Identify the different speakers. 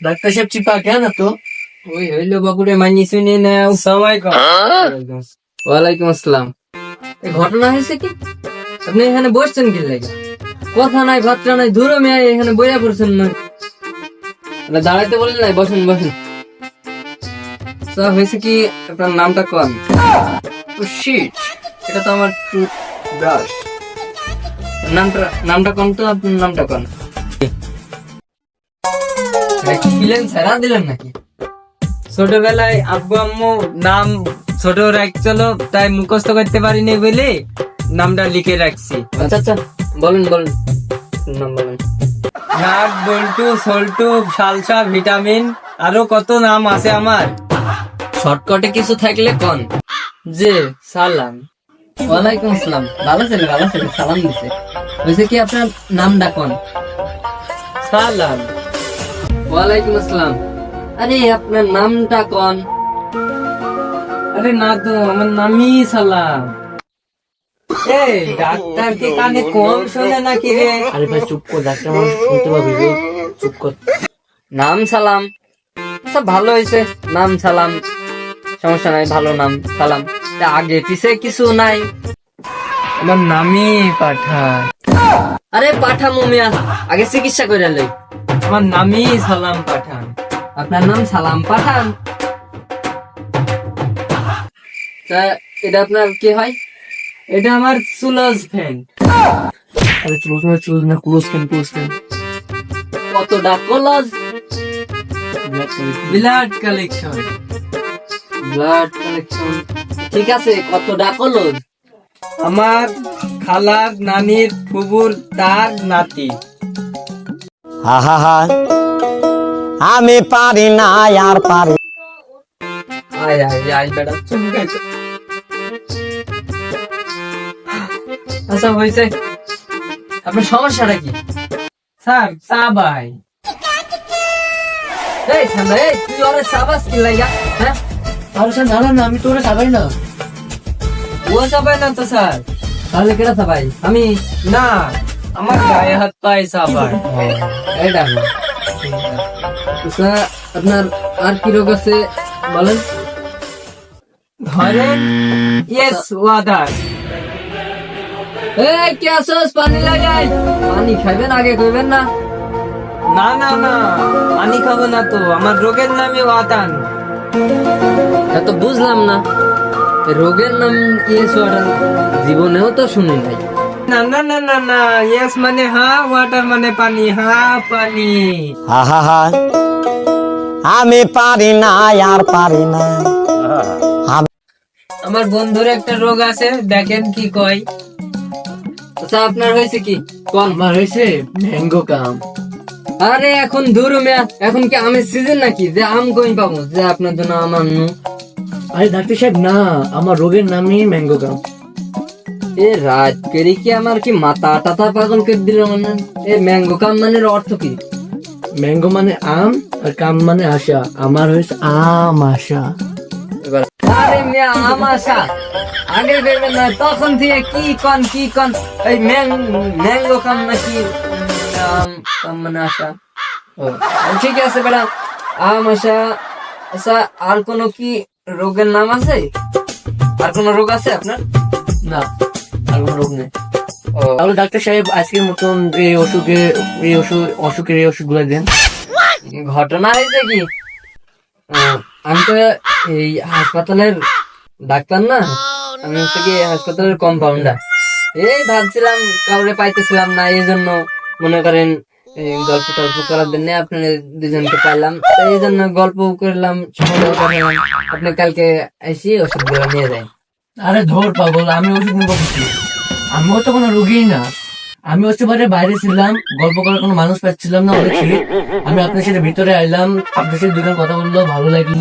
Speaker 1: Doctor সাহেব চিপা কেন তো
Speaker 2: ওই হইল বাবুরে মাইনি শুনে নাও
Speaker 1: সময় কম
Speaker 2: ওয়ালাইকুম আসসালাম এই ঘটনা হয়েছে কি? আপনি এখানে বসছেন কি লাগে? কথা নাই বার্তা নাই দূরে মেয়ে এখানে বইয়া পড়ছেন না। দাঁড়াইতে বলেন নাই বসেন বসেন। স্যার হয়েছে কি আপনার নামটা কন? শিট এটা তো আমার টুথ ব্রাশ। নামটা নামটা কন তো? আপনার নামটা কন? এটা কি দিলেন স্যারা দিলেন নাকি? ছোটবেলায় আব্বু আম্মু নাম ছোট রাখছিল তাই মুখস্থ করতে পারিনি বলে নামটা লিখে রাখছি। আচ্ছা আচ্ছা বলেন বলেন নাম বলেন। নাক বল্টু সল্টু সালসা ভিটামিন আরও কত নাম আছে আমার? শর্টকাটে কিছু থাকলে কোন? যে সালাম। ওয়ালাইকুম আসসালাম ভালো ছেলে ভালো ছেলে সালাম দিছে। বলছে কি আপনার নামটা কোন? সালাম। ওয়ালাইকুম আসসালাম। আরে আপনার নামটা কোন? আরে না তো আমার নামই সালাম। এই ডাক্তার কি কানে কম শোনে নাকি রে?
Speaker 1: আরে ভাই চুপ কর ডাক্তার মানুষ শুনতে পাবি চুপ কর।
Speaker 2: নাম সালাম। সব ভালো হয়েছে। নাম সালাম। সমস্যা নাই ভালো নাম সালাম। তা আগে পিছে কিছু নাই। আমার নামই পাঠা। আরে পাঠা মুমিয়া আগে চিকিৎসা করে লই। আমার নামই সালাম পাঠান। আপনার নাম সালাম পাঠান। তা এটা আপনার কি হয়? এটা আমার সুলজ ফ্যান।
Speaker 1: আরে চুল না চুল না ক্লোজ কেন ক্লোজ কেন
Speaker 2: কতটা কলজ? ব্লাড কালেকশন ব্লাড কালেকশন ঠিক আছে, কতটা কলজ? আমার খালার নানির ফুবুর তার নাতি।
Speaker 3: আমি পারি না, আর পারি
Speaker 2: আচ্ছা আপনার সমস্যাটা কি? স্যার, চা ভাই তুই হ্যাঁ?
Speaker 1: না আমি তোরে সাবাই না।
Speaker 2: ও সাবাই না তো, স্যার। তাহলে কেটা সাবাই আমি, না। আমার গায়ে হাত পায়ে সাবাই এটা না আপনার আর কি রোগ আছে বলেন? ধরেন ইয়েস ওয়াদার এই, কে আসোস পানি লাগাই। পানি খাইবেন, আগে কইবেন না। না না না, পানি খাব না তো। আমার রোগের নামই ওয়াদান তা তো বুঝলাম না। রোগের নাম ইয়েস ওয়াটার জীবনেও তো শুনি নাই। না না না না না ইয়েস মানে হা ওয়াটার মানে পানি হা পানি।
Speaker 3: আহা আমি পারি না আর পারি না।
Speaker 2: আমার বন্ধুর একটা রোগ আছে দেখেন কি কয়। আচ্ছা আপনার হয়েছে কি? কোন
Speaker 1: আমার হয়েছে? ম্যাঙ্গো কাম।
Speaker 2: আরে এখন দূর মেয়া এখন কি আমের সিজন নাকি? যে আম কই পাবো? যে আপনার জন্য আম আনু
Speaker 1: আরে ডাক্তার সাহেব না আমার রোগের নামই ম্যাঙ্গো কাম।
Speaker 2: এ রাত করি কি আমার কি মাথা টাতা পাগল করে দিল মানে? এ ম্যাঙ্গো কাম মানে অর্থ কি?
Speaker 1: ম্যাঙ্গো মানে আম আর কাম মানে আশা। আমার হয়েছে আম আশা।
Speaker 2: আরে মেয়া আম আসা আগে ভেবে না তখন থেকে কি কন কি কন? এই ম্যাঙ্গো কাম নাকি আম কাম মানে আসা ও ঠিক আছে বেড়া আম আসা আচ্ছা আর কোনো কি রোগের নাম আছে? আর কোনো রোগ আছে আপনার?
Speaker 1: না। তাহলে ডাক্তার সাহেব আজকের মতন এই অসুখে, এই অসুখ, অসুখের এই দেন।
Speaker 2: ঘটনা হয়েছে কি? আমি তো এই হাসপাতালের ডাক্তার না। আমি হচ্ছে কি হাসপাতালের কম্পাউন্ডার এই ভাবছিলাম, কাউরে পাইতেছিলাম না, এই জন্য মনে করেন গল্প টল্প করার জন্য আপনার দুজনকে পাইলাম। এই জন্য গল্প করলাম আপনি কালকে এসে ওষুধগুলো নিয়ে যাই
Speaker 1: আরে ধর পাগল, আমি ওষুধ নিবো আমিও তো কোনো রুগী না। আমি হচ্ছে বারে বাইরে ছিলাম, গল্প করার কোনো মানুষ পাচ্ছিলাম না, অনেক আমি আপনার সাথে ভিতরে আইলাম, আপনার সাথে দুজন কথা বলল ভালো লাগল।